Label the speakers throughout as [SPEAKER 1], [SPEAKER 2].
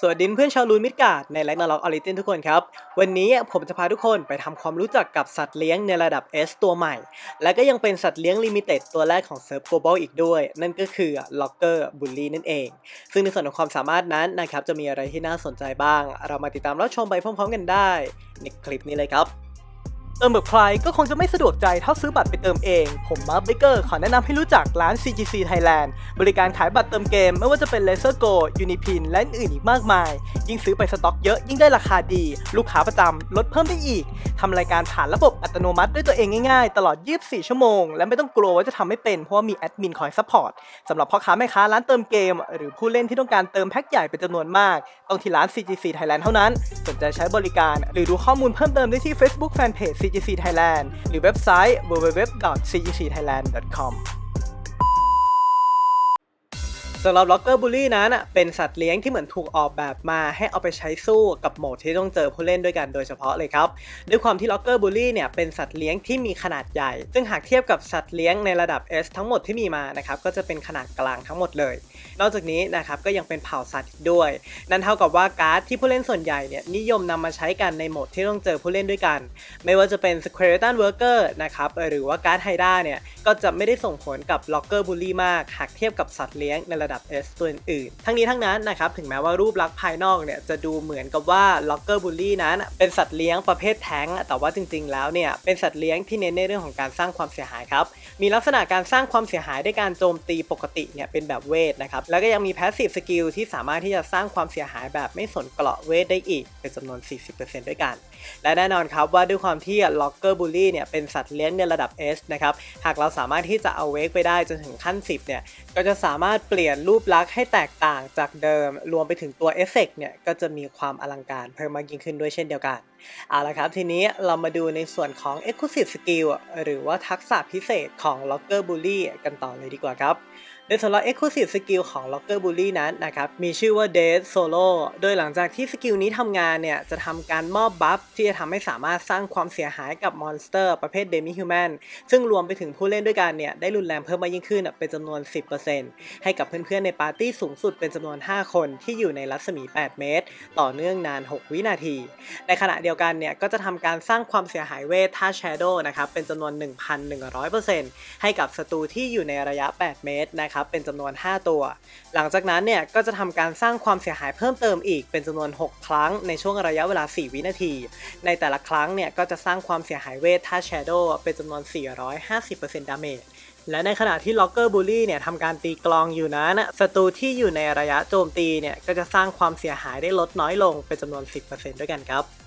[SPEAKER 1] สวัสดีเพื่อนชาวลูนมิดการ์ดในไลน์นาล็อกออริจินทุกคนครับ วันนี้ผมจะพาทุกคนไปทำความรู้จักกับสัตว์เลี้ยงในระดับ S ตัวใหม่ และก็ยังเป็นสัตว์เลี้ยงลิมิเต็ดตัวแรกของเซิร์ฟโกลบอลอีกด้วย นั่นก็คือล็อกเกอร์บุลลี่นั่นเอง ซึ่งในส่วนของความสามารถนั้นนะครับจะมีอะไรที่น่าสนใจบ้าง เรามาติดตามรับชมไปพร้อมๆกันได้ในคลิปนี้เลยครับ เติมแบบใครก็คงจะไม่สะดวกใจเท่าซื้อบัตรไปเติมเอง ผมมาร์คเบเกอร์ขอแนะนำให้รู้จักร้าน CGC Thailand บริการขายบัตรเติมเกม ไม่ว่าจะเป็น Laser Go Unipin และอื่นอีกมากมาย ยิ่งซื้อไปสต็อกเยอะยิ่งได้ราคาดี ลูกค้าประจำลดเพิ่มได้อีกทำรายการผ่านระบบอัตโนมัติด้วยตัวเองง่ายๆ ตลอด 24 ชั่วโมง และไม่ต้องกลัวว่าจะทำไม่เป็นเพราะว่ามีแอดมินคอยซัพพอร์ตสำหรับพ่อค้าแม่ค้าร้านเติมเกม หรือผู้เล่นที่ต้องการเติมแพ็คใหญ่เป็นจำนวนมากต้องที่ร้าน CGC Thailand เท่านั้น สนใจใช้บริการ หรือดูข้อมูลเพิ่มเติมได้ที่ Facebook Fanpage CGC Thailand หรือเว็บไซต์ www.cgcthailand.com สำหรับล็อกเกอร์บูลลี่นั้นเป็นสัตว์เลี้ยงที่เหมือนถูกออกแบบมาให้เอาไปใช้สู้กับโหมดที่ต้องเจอผู้เล่นด้วยกันโดยเฉพาะเลยครับ ด้วยความที่ล็อกเกอร์บูลลี่เนี่ยเป็นสัตว์เลี้ยงที่มีขนาดใหญ่ ซึ่งหากเทียบกับสัตว์เลี้ยงในระดับ S ทั้งหมดที่มีมานะครับก็จะเป็นขนาดกลางทั้งหมดเลย นอกจากนี้นะครับก็ยังเป็นเผ่าสัตว์อีกด้วย นั่นเท่ากับว่าการ์ดที่ผู้เล่นส่วนใหญ่เนี่ยนิยมนำมาใช้กันในโหมดที่ต้องเจอผู้เล่นด้วยกัน ไม่ว่าจะเป็น Skeleton Worker นะครับหรือว่าการ์ดไฮด้าเนี่ยก็จะไม่ได้ส่งผลกับล็อกเกอร์บูลลี่มาก หากเทียบกับสัตว์เลี้ยงในระดับ S ตัวอื่นๆทั้งนี้ทั้งนั้นนะครับถึงแม้ว่ารูปลักษณ์ภายนอกเนี่ยจะดูเหมือนกับว่าล็อกเกอร์บูลลี่นั้นเป็นสัตว์เลี้ยงประเภทแท้ง แต่ว่าจริงๆ แล้วเนี่ยเป็นสัตว์เลี้ยงที่เน้นในเรื่องของการสร้างความเสียหายครับมีลักษณะการสร้างความเสียหายด้วยการโจมตีปกติเนี่ยเป็นแบบเวทนะครับแล้วก็ยังมี passive skill ที่สามารถที่จะสร้างความเสียหายแบบไม่สนเกราะเวทได้อีก เป็นจำนวน 40%ด้วยกัน และแน่นอนครับว่าด้วยความที่ Locker Bully เนี่ยเป็นสัตว์เลี้ยงในระดับ S นะครับหากเราสามารถที่จะเอาเวกไปได้จนถึงขั้น 10เนี่ยก็จะสามารถเปลี่ยนรูปลักษณ์ให้แตกต่างจากเดิม รวมไปถึงตัวเอฟเฟกเนี่ย ก็จะมีความอลังการเพิ่มมากยิ่งขึ้นด้วยเช่นเดียวกัน เอาละครับ ทีนี้เรามาดูในส่วนของ Exclusive Skill หรือว่าทักษะพิเศษของ Locker Bully กันต่อเลยดีกว่าครับ โดยสำหรับ Exclusive Skill ของ Locker Bully นั้นนะครับมีชื่อว่า Dead Solo โดยหลังจากที่สกิลนี้ทำงานเนี่ยจะทำการมอบบัฟที่จะทำให้สามารถสร้างความเสียหายกับมอนสเตอร์ประเภท Demi Human ซึ่งรวมไปถึงผู้เล่นด้วยกันเนี่ยได้รุนแรงเพิ่มมากยิ่งขึ้นเป็นจำนวน 10%ให้กับเพื่อนๆในปาร์ตี้สูงสุดเป็นจำนวน 5 คนที่อยู่ในรัศมี 8 เมตร ต่อเนื่องนาน 6 วินาที ในขณะเดียวกันเนี่ยก็จะทำการสร้างความเสียหายเวทท่า Shadow นะครับเป็นจำนวน 1,100%ให้กับศัตรูที่อยู่ในระยะ 8 เมตรนะครับเป็นจำนวน 5 ตัว หลังจากนั้นเนี่ยก็จะทำการสร้างความเสียหายเพิ่มเติมอีกเป็นจำนวน 6 ครั้งในช่วงระยะเวลา 4 วินาที ในแต่ละครั้งเนี่ยก็จะสร้างความเสียหายเวทท่า Shadow เป็นจำนวน 450%ดาเมจและในขณะที่ Locker Bully เนี่ยทำการตีกลองอยู่นั้นศัตรูที่อยู่ในระยะโจมตีเนี่ยก็จะสร้างความเสียหายได้ลดน้อยลงเป็นจำนวน 10%ด้วยกันครับ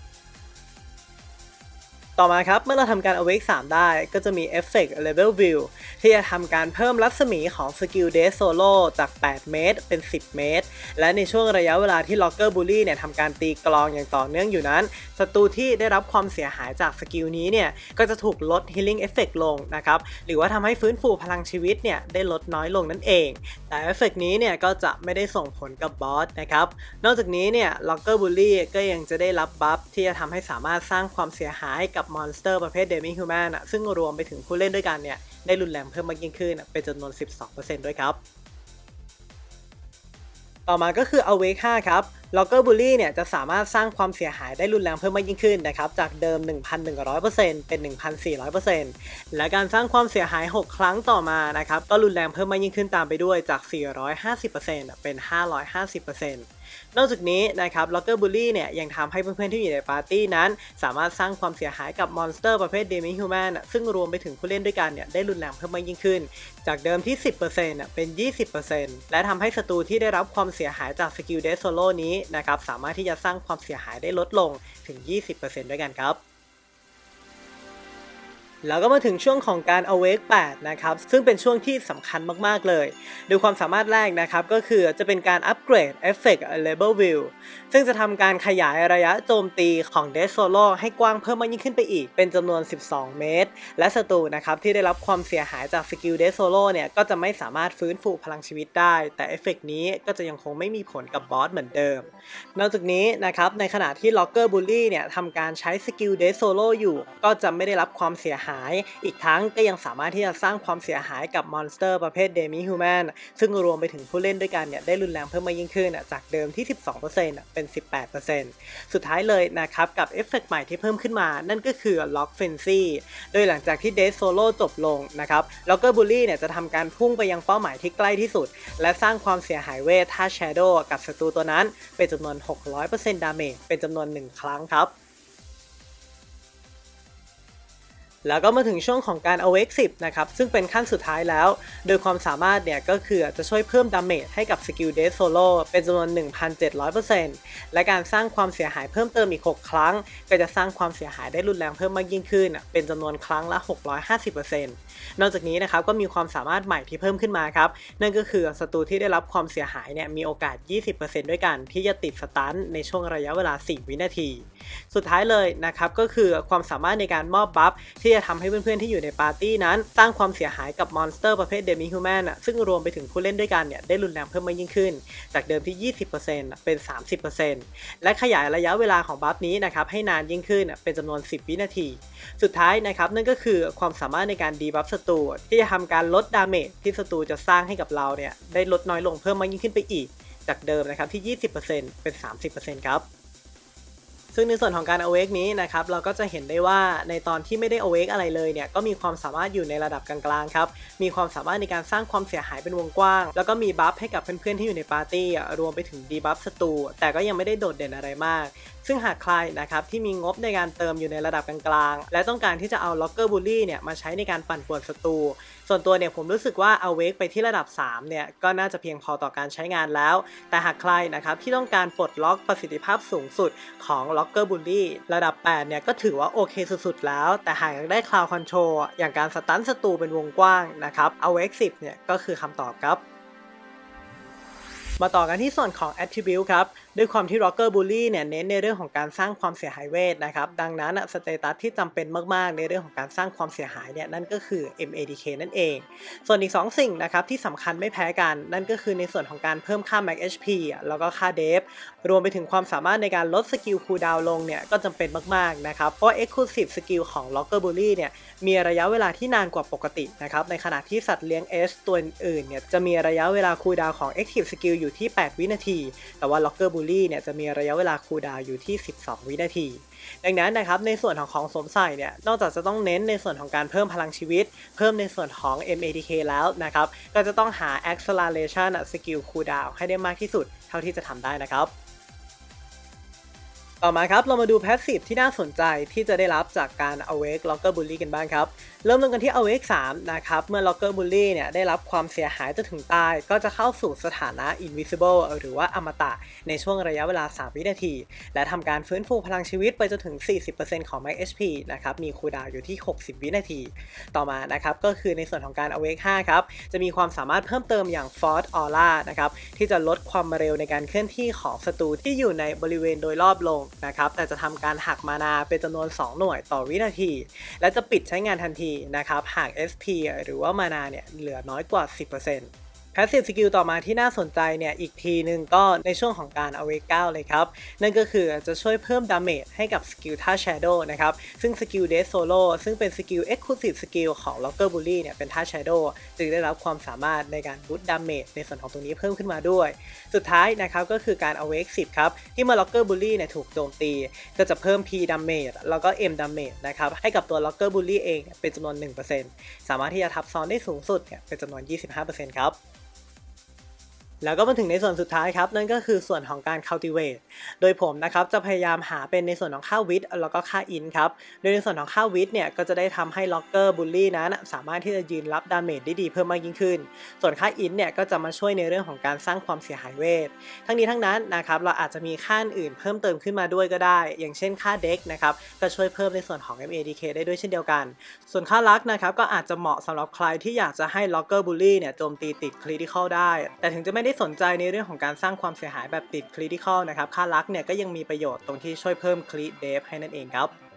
[SPEAKER 1] ต่อมาครับ เมื่อเราทำการ awake 3 ได้ ก็จะมี effect level view ที่จะทำการเพิ่มรัศมีของสกิล Death Solo จาก 8 เมตร เป็น 10 เมตร และในช่วงระยะเวลาที่ Locker Bully เนี่ยทำการตีกลองอย่างต่อเนื่องอยู่นั้นศัตรูที่ได้รับความเสียหายจากสกิลนี้เนี่ย ก็จะถูกลด healing effect ลงนะครับ หรือว่าทำให้ฟื้นฟูพลังชีวิตเนี่ยได้ลดน้อยลงนั่นเอง แต่เอฟเฟกนี้เนี่ยก็จะไม่ได้ส่งผลกับบอสนะครับ นอกจากนี้เนี่ย Locker Bully ก็ยังจะได้รับบัฟที่จะทำให้สามารถสร้างความเสียหายกับมอนสเตอร์ประเภท Demi Human อะซึ่งรวมไปถึงผู้เล่นด้วยกันเนี่ยได้รุนแรงเพิ่มมากยิ่งขึ้นเป็นจำนวน 12%ด้วยครับ ต่อมาก็คือ Awake 5 ครับ Locker Bully เนี่ยจะสามารถสร้างความเสียหายได้รุนแรงเพิ่มมากยิ่งขึ้นนะครับจากเดิม 1,100%เป็น 1,400%และการสร้างความเสียหาย 6 ครั้งต่อมานะครับก็รุนแรงเพิ่มมากยิ่งขึ้นตามไปด้วยจาก 450%เป็น 550% นอกจากนี้นะครับ Locker Bully เนี่ยยังทำให้เพื่อนๆที่อยู่ในปาร์ตี้นั้น สามารถสร้างความเสียหายกับมอนสเตอร์ประเภท Demi Human อะซึ่งรวมไปถึงผู้เล่นด้วยกันเนี่ยได้รุนแรงเพิ่มมากยิ่งขึ้น จากเดิมที่ 10%อะเป็น 20%และทำให้ศัตรูที่ได้รับความเสียหายจากสกิลเดสโซโลนี้นะครับสามารถที่จะสร้างความเสียหายได้ลดลงถึง 20%ด้วยกันครับ แล้วก็มาถึงช่วงของการ awake 8 นะครับ ซึ่งเป็นช่วงที่สำคัญมาก ๆ เลยโดยความสามารถแรกนะครับ ก็คือจะเป็นการอัปเกรด Effect Level View ซึ่งจะทำการขยายระยะโจมตีของ d e s Solo ให้กว้างเพิ่มมากยิ่งขึ้นไปอีก เป็นจำนวน 12 เมตร และศัตรูนะครับ ที่ได้รับความเสียหายจากสกิล d e s Solo เนี่ย ก็จะไม่สามารถฟื้นฟูพลังชีวิตได้ แต่เอฟเฟกนี้ก็จะยังคงไม่มีผลกับบอสเหมือนเดิม นอกจากนี้นะครับในขณะที่ Locker Bully เนี่ยทำการใช้สกิล d e s Solo อยู่ ก็จะไม่ได้รับความเสียหหาย อีกทั้งก็ยังสามารถที่จะสร้างความเสียหายกับมอนสเตอร์ประเภทเดมิฮูแมนซึ่งรวมไปถึงผู้เล่นด้วยกันเนี่ยได้รุนแรงเพิ่มมากยิ่งขึ้นจากเดิมที่ 12%เป็น 18%สุดท้ายเลยนะครับกับเอฟเฟกต์ใหม่ที่เพิ่มขึ้นมา นั่นก็คือ Lock Frenzy โดยหลังจากที่ Death Solo จบลงนะครับ Locker Bully เนี่ยจะทำการพุ่งไปยังเป้าหมายที่ใกล้ที่สุด และสร้างความเสียหายเวทท่า Shadow กับศัตรูตัวนั้น เป็นจำนวน 600%ดาเมจเป็นจำนวน 1 ครั้งครับ แล้วก็มาถึงช่วงของการ awake 10 นะครับ ซึ่งเป็นขั้นสุดท้ายแล้ว โดยความสามารถเนี่ยก็คือจะช่วยเพิ่มดาเมจให้กับสกิล Death Solo เป็นจำนวน 1,700%และการสร้างความเสียหายเพิ่มเติมอีก 6 ครั้ง ก็จะสร้างความเสียหายได้รุนแรงเพิ่มมากยิ่งขึ้น เป็นจำนวนครั้งละ 650%นอกจากนี้นะครับก็มีความสามารถใหม่ที่เพิ่มขึ้นมาครับนั่นก็คือศัตรูที่ได้รับความเสียหายเนี่ยมีโอกาส 20%ด้วยกันที่จะติดสตันในช่วงระยะเวลา 4 วินาที สุดท้ายเลยนะครับก็คือความสามารถในการมอบบัฟที่จะทำให้เพื่อนๆที่อยู่ในปาร์ตี้นั้น สร้างความเสียหายกับมอนสเตอร์ประเภทเดมิฮูแมนซึ่งรวมไปถึงผู้เล่นด้วยกันเนี่ยได้รุนแรงเพิ่มมากยิ่งขึ้น จากเดิมที่ 20%เป็น 30%และขยายระยะเวลาของบัฟนี้นะครับให้นานยิ่งขึ้นเป็นจำนวน 10 วินาที สุดท้ายนะครับนั่นก็คือความสามารถในการดีบัฟศัตรูที่จะทำการลดดาเมจที่ศัตรูจะสร้างให้กับเราเนี่ยได้ลดน้อยลงเพิ่มมากยิ่งขึ้นไปอีก จากเดิมนะครับที่ 20%เป็น 30%ครับ ซึ่งในส่วนของการ awake นี้นะครับเราก็จะเห็นได้ว่าในตอนที่ไม่ได้ awake อะไรเลยเนี่ยก็มีความสามารถอยู่ในระดับกลางๆครับมีความสามารถในการสร้างความเสียหายเป็นวงกว้าง แล้วก็มีบัฟให้กับเพื่อนๆที่อยู่ในปาร์ตี้รวมไปถึงดีบัฟศัตรูแต่ก็ยังไม่ได้โดดเด่นอะไรมาก ซึ่งหากใครนะครับที่มีงบในการเติมอยู่ในระดับกลางๆ และต้องการที่จะเอา Locker Bully เนี่ยมาใช้ในการปั่นป่วนศัตรูส่วนตัวเนี่ยผมรู้สึกว่าเอาเวกไปที่ระดับ 3 เนี่ยก็น่าจะเพียงพอต่อการใช้งานแล้ว แต่หากใครนะครับที่ต้องการปลดล็อกประสิทธิภาพสูงสุดของล็อกเกอร์บูลลี่ระดับ 8 เนี่ย ก็ถือว่าโอเคสุดๆแล้ว แต่หากอยากได้คลาวคอนโทรลอย่างการสตันศัตรูเป็นวงกว้างนะครับเอาเวก10เนี่ยก็คือคำตอบครับ มาต่อกันที่ส่วนของ attribute ครับด้วยความที่ Rocker Bully เนี่ยเน้นในเรื่องของการสร้างความเสียหายเวทนะครับ ดังนั้นสเตตัสที่จำเป็นมากๆ ในเรื่องของการสร้างความเสียหายเนี่ยนั่นก็คือ MADK นั่นเอง ส่วนอีก 2 สิ่งนะครับที่สำคัญไม่แพ้กัน นั่นก็คือในส่วนของการเพิ่มค่า Max HP แล้วก็ค่า Def รวมไปถึงความสามารถในการลดสกิลคูลดาวน์ลงเนี่ยก็จำเป็นมากๆนะครับ เพราะ Exclusive Skill ของ Rocker Bully เนี่ยมีระยะเวลาที่นานกว่าปกตินะครับในขณะที่สัตว์เลี้ยง S ตัวอื่นเนี่ยจะมีระยะเวลาคูลดาวน์ของ Active Skill อยู่ที่ 8 วินาที แต่ว่า Locker Bully เนี่ยจะมีระยะเวลาคูลดาวอยู่ที่ 12 วินาที ดังนั้นนะครับในส่วนของของสวมใส่เนี่ยนอกจากจะต้องเน้นในส่วนของการเพิ่มพลังชีวิต เพิ่มในส่วนของ MADK แล้วนะครับก็จะต้องหา Acceleration Skill Cooldown ให้ได้มากที่สุดเท่าที่จะทำได้นะครับ ต่อมาครับ เรามาดูแพสซีฟที่น่าสนใจที่จะได้รับจากการ Awake Locker Bully กันบ้างครับ เริ่มต้นกันที่ Awake 3 นะครับ เมื่อ Locker Bully เนี่ยได้รับความเสียหายจนถึงตาย ก็จะเข้าสู่สถานะ Invisible หรือว่าอมตะ ในช่วงระยะเวลา 3 วินาที และทำการฟื้นฟูพลังชีวิตไปจนถึง 40%ของ Max HP นะครับ มีคูลดาวอยู่ที่ 60 วินาที ต่อมานะครับ ก็คือในส่วนของการ Awake 5 ครับ จะมีความสามารถเพิ่มเติมอย่าง Force Aura นะครับ ที่จะลดความเร็วในการเคลื่อนที่ของศัตรูที่อยู่ในบริเวณโดยรอบลงนะครับ แต่จะทำการหักมานาเป็นจำนวน 2 หน่วยต่อวินาที และจะปิดใช้งานทันทีนะครับ หาก SP หรือว่ามานาเนี่ยเหลือน้อยกว่า 10% Passive Skill ต่อมาที่น่าสนใจเนี่ย อีกทีหนึ่งก็ในช่วงของการ Awake 9เลยครับ นั่นก็คือจะช่วยเพิ่มดาเมจให้กับสกิลท่า Shadow นะครับ ซึ่งสกิล Death Solo ซึ่งเป็นสกิล Exclusive Skill ของ Locker Bully เนี่ยเป็นท่า Shadow จึงได้รับความสามารถในการบูตดาเมจในส่วนของตรงนี้เพิ่มขึ้นมาด้วย สุดท้ายนะครับก็คือการ Awake 10ครับที่เมื่อ Locker Bully เนี่ยถูกโจมตี ก็จะเพิ่ม P Damage แล้วก็ M Damage นะครับให้กับตัว Locker Bully เองเนี่ยเป็นจำนวน 1%สามารถที่จะทับซ้อนได้สูงสุดเนี่ยเป็นจำนวน 25%ครับ แล้วก็มาถึงในส่วนสุดท้ายครับ นั่นก็คือส่วนของการ cultivate โดยผมนะครับจะพยายามหาเป็นในส่วนของค่าวิทแล้วก็ค่าอินครับ โดยในส่วนของค่าวิทเนี่ยก็จะได้ทำให้ล็อกเกอร์บูลลี่นั้นสามารถที่จะยืนรับดาเมจได้ดีเพิ่มมากยิ่งขึ้น ส่วนค่าอินเนี่ยก็จะมาช่วยในเรื่องของการสร้างความเสียหายเวท ทั้งนี้ทั้งนั้นนะครับเราอาจจะมีค่าอื่นเพิ่มเติมขึ้นมาด้วยก็ได้ อย่างเช่นค่าเด็กนะครับก็ช่วยเพิ่มในส่วนของ MADK ได้ด้วยเช่นเดียวกัน ส่วนค่าลักนะครับก็อาจจะเหมาะสำหรับใครที่อยากจะให้ล็อกเกอร์บูลลี่เนี่ยโจมตีติดคริติคอลได้ แต่ถึงจะไม่ได้สนใจในเรื่องของการสร้างความเสียหายแบบติดคริติคอลนะครับ ค่าลักเนี่ยก็ยังมีประโยชน์ตรงที่ช่วยเพิ่มคริเดฟให้นั่นเองครับ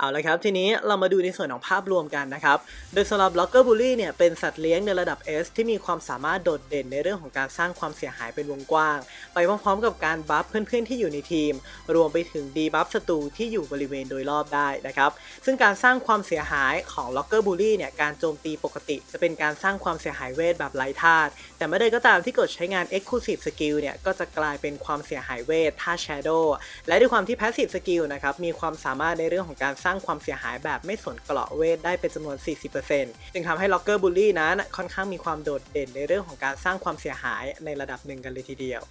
[SPEAKER 1] เอาละครับ ทีนี้เรามาดูในส่วนของภาพรวมกันนะครับ โดยสำหรับ Locker Bully เนี่ยเป็นสัตว์เลี้ยงในระดับ S ที่มีความสามารถโดดเด่นในเรื่องของการสร้างความเสียหายเป็นวงกว้าง ไปพร้อมๆ กับการบัฟเพื่อนๆที่อยู่ในทีม รวมไปถึงดีบัฟศัตรูที่อยู่บริเวณโดยรอบได้นะครับ ซึ่งการสร้างความเสียหายของ Locker Bully เนี่ยการโจมตีปกติ จะเป็นการสร้างความเสียหายเวทแบบไร้ธาตุแต่เมื่อใดก็ตามที่กดใช้งาน Exclusive Skill เนี่ยก็จะกลายเป็นความเสียหายเวทธาตุ Shadow และด้วยความที่ Passive Skill นะครับมีความสามารถในเรื่องของการสร้างางความเสียหายแบบไม่สนเกราะเวทได้เป็นจำนวน 40%จึงทำให้ Locker Bully นั้นค่อนข้างมีความโดดเด่นในเรื่องของการสร้างความเสียหายในระดับหนึ่งกันเลยทีเดียว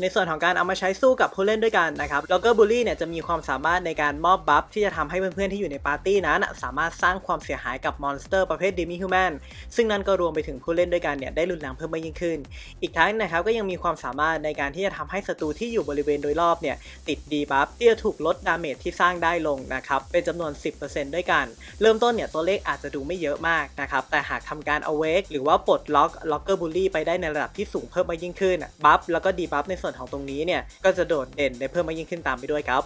[SPEAKER 1] ในส่วนของการเอามาใช้สู้กับผู้เล่นด้วยกันนะครับแล้วก็บูลลี่เนี่ยจะมีความสามารถในการมอบบัฟที่จะทำให้เพื่อนๆที่อยู่ในปาร์ตี้นั้น สามารถสร้างความเสียหายกับมอนสเตอร์ประเภทดิมิฮิวแมนซึ่งนั่นก็รวมไปถึงผู้เล่นด้วยกันเนี่ยได้รุนแรงเพิ่มมากยิ่งขึ้น อีกทั้งนะครับก็ยังมีความสามารถในการที่จะทำให้ศัตรูที่อยู่บริเวณโดยรอบเนี่ยติดดีบัฟที่จะถูกลดดาเมจที่สร้างได้ลงนะครับเป็นจำนวน 10%ด้วยกัน เริ่มต้นเนี่ยตัวเลขอาจจะดูไม่เยอะมากนะครับแต่หากทำการ awake หรือว่าปลดล็อกล็อกเกอร์บูลลี่ไปได้ในระดับที่สูงเพิ่มมากยิ่งขึ้นบัฟแล้วก็ดีบัฟในส่วนของตรงนี้เนี่ยก็จะโดดเด่นได้เพิ่มมากยิ่งขึ้นตามไปด้วยครับ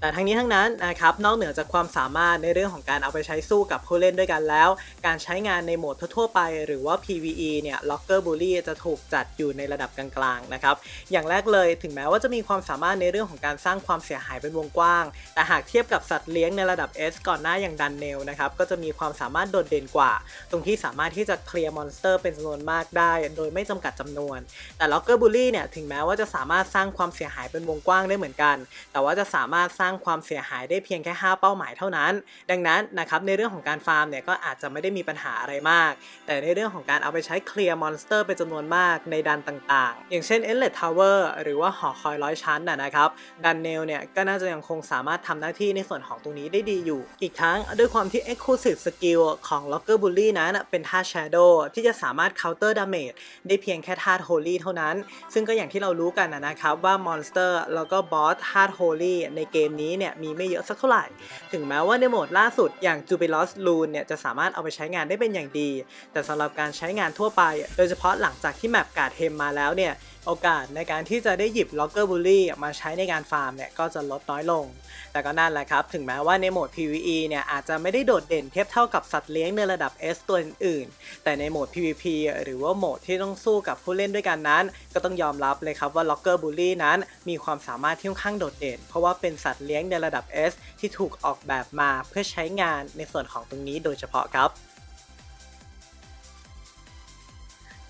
[SPEAKER 1] แต่ทั้งนี้ทั้งนั้นนะครับนอกเหนือจากความสามารถในเรื่องของการเอาไปใช้สู้กับผู้เล่นด้วยกันแล้ว การใช้งานในโหมดทั่วๆไป หรือว่า PVE เนี่ย Locker Bully จะถูกจัดอยู่ในระดับกลางๆนะครับอย่างแรกเลยถึงแม้ว่าจะมีความสามารถในเรื่องของการสร้างความเสียหายเป็นวงกว้าง แต่หากเทียบกับสัตว์เลี้ยงในระดับ S ก่อนหน้าอย่างดันเนลนะครับก็จะมีความสามารถโดดเด่นกว่า ตรงที่สามารถที่จะเคลียร์มอนสเตอร์เป็นจำนวนมากได้ โดยไม่จำกัดจำนวน แต่ Locker Bully เนี่ยถึงแม้ว่าจะสามารถสร้างความเสียหายเป็นวงกว้างได้เหมือนกัน แต่ว่าจะสามารถสร้างางความเสียหายได้เพียงแค่ 5 เป้าหมายเท่านั้น ดังนั้นนะครับในเรื่องของการฟาร์มเนี่ยก็อาจจะไม่ได้มีปัญหาอะไรมาก แต่ในเรื่องของการเอาไปใช้เคลียร์มอนสเตอร์เป็นจำนวนมากในดันต่างๆ อย่างเช่น e n l e t Tower หรือว่าหอคอยร้อยชั้นนะนะครับดันเนลเนี่ยก็น่าจะยังคงสามารถทำหน้าที่ในส่วนของตรงนี้ได้ดีอยู่ อีกทั้งด้วยความที่ Exclusive Skill ของ Locker Bully นั้นเป็นท่า Shadow ที่จะสามารถ counter damage ได้เพียงแค่ธาตุ Holy เท่านั้น ซึ่งก็อย่างที่เรารู้กันนะครับว่ามอนสเตอร์แล้วก็บอสธา Holy ในเกมนี้เนี่ยมีไม่เยอะสักเท่าไหร่ ถึงแม้ว่าในโหมดล่าสุดอย่าง Jubilos Rune เนี่ยจะสามารถเอาไปใช้งานได้เป็นอย่างดี แต่สำหรับการใช้งานทั่วไป โดยเฉพาะหลังจากที่แมปการ์ดเทมมาแล้วเนี่ย โอกาสในการที่จะได้หยิบ Locker Bully มาใช้ในการฟาร์มเนี่ยก็จะลดน้อยลง แต่ก็นั่นแหละครับ ถึงแม้ว่าในโหมด PVE เนี่ยอาจจะไม่ได้โดดเด่นเทียบเท่ากับสัตว์เลี้ยงในระดับ S ตัวอื่นๆแต่ในโหมด PVP หรือว่าโหมดที่ต้องสู้กับผู้เล่นด้วยกันนั้น ก็ต้องยอมรับเลยครับว่า Locker Bully นั้นมีความสามารถที่ค่อนข้างโดดเด่น เพราะว่าเป็นสัตว์เลี้ยงในระดับ S ที่ถูกออกแบบมาเพื่อใช้งานในส่วนของตรงนี้โดยเฉพาะครับ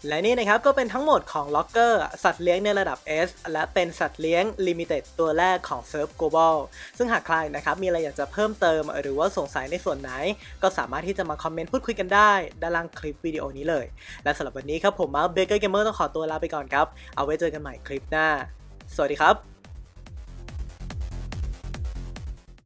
[SPEAKER 1] และนี่นะครับก็เป็นทั้งหมดของล็อกเกอร์สัตว์เลี้ยงในระดับ S และเป็นสัตว์เลี้ยงลิมิเต็ดตัวแรกของ Surf Global ซึ่งหากใครนะครับมีอะไรอยากจะเพิ่มเติม หรือว่าสงสัยในส่วนไหน ก็สามารถที่จะมาคอมเมนต์พูดคุยกันได้ ด้านล่างคลิปวิดีโอนี้เลย และสำหรับวันนี้ครับผมมาเบเกอร์เกมเมอร์ต้องขอตัวลาไปก่อนครับ เอาไว้เจอกันใหม่คลิปหน้า สวัสดีครับ